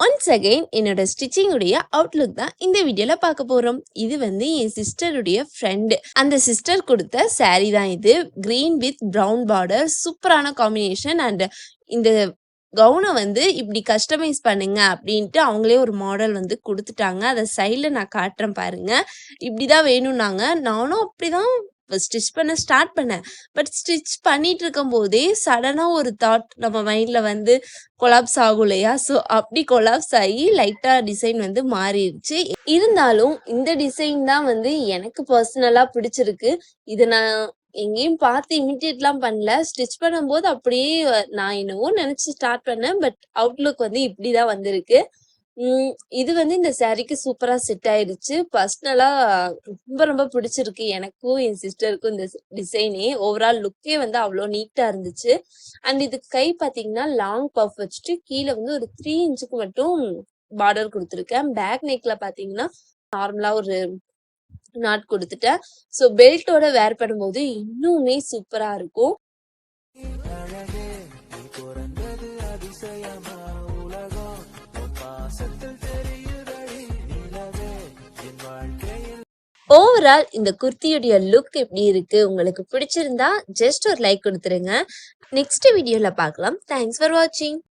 Once again என்னோட ஸ்டிச்சிங்குடைய Outlook தான் இந்த வீடியோல பார்க்க போறோம். இது வந்து என் சிஸ்டருடைய ஃப்ரெண்டு அந்த சிஸ்டர் கொடுத்த சாரீ தான் இது. க்ரீன் வித் ப்ரௌன் பார்டர் சூப்பரான காம்பினேஷன் அண்ட் இந்த கவுனை வந்து இப்படி கஸ்டமைஸ் பண்ணுங்க அப்படின்ட்டு அவங்களே ஒரு மாடல் வந்து கொடுத்துட்டாங்க. அதை சைடில் நான் காட்டுறேன் பாருங்க. இப்படிதான் வேணும்னாங்க. நானும் அப்படிதான் ஸ்டிச் பண்ண ஸ்டார்ட் பண்ணேன். பட் ஸ்டிச் பண்ணிட்டு இருக்கும் போதே சடனாக ஒரு தாட் நம்ம மைண்டில் வந்து கொலாப்ஸ் ஆகும் இல்லையா? ஸோ அப்படி கொலாப்ஸ் ஆகி லைட்டாக டிசைன் வந்து மாறிடுச்சு. இருந்தாலும் இந்த டிசைன் தான் வந்து எனக்கு பர்சனலாக பிடிச்சிருக்கு. இதை நான் எங்கேயும் பார்த்து இமிட்டேட்லாம் பண்ணல. ஸ்டிச் பண்ணும்போது அப்படியே நான் என்னவோ நினச்சி ஸ்டார்ட் பண்ணேன். பட் அவுட்லுக் வந்து இப்படி தான் வந்திருக்கு. இது வந்து இந்த சாரீக்கு சூப்பரா செட் ஆயிடுச்சு. பர்சனலா ரொம்ப ரொம்ப பிடிச்சிருக்கு எனக்கும் என் சிஸ்டருக்கும் இந்த டிசைனே. ஓவரால் லுக்கே வந்து அவ்வளோ நீட்டா இருந்துச்சு. அண்ட் இது கை பாத்தீங்கன்னா லாங் பஃப் வச்சுட்டு கீழே வந்து ஒரு த்ரீ இன்ச்சுக்கு மட்டும் பார்டர் கொடுத்துருக்கேன். பேக் நெக்ல பாத்தீங்கன்னா நார்மலா ஒரு நாட் கொடுத்துட்டேன். ஸோ பெல்ட்டோட வேர் பண்ணும்போது இன்னுமே சூப்பரா இருக்கும். ஓவரால் இந்த குர்த்தியுடைய லுக் எப்படி இருக்கு உங்களுக்கு பிடிச்சிருந்தா ஜஸ்ட் ஒரு லைக் கொடுத்துருங்க. நெக்ஸ்ட் வீடியோல பார்க்கலாம். தேங்க்ஸ் ஃபார் வாட்சிங்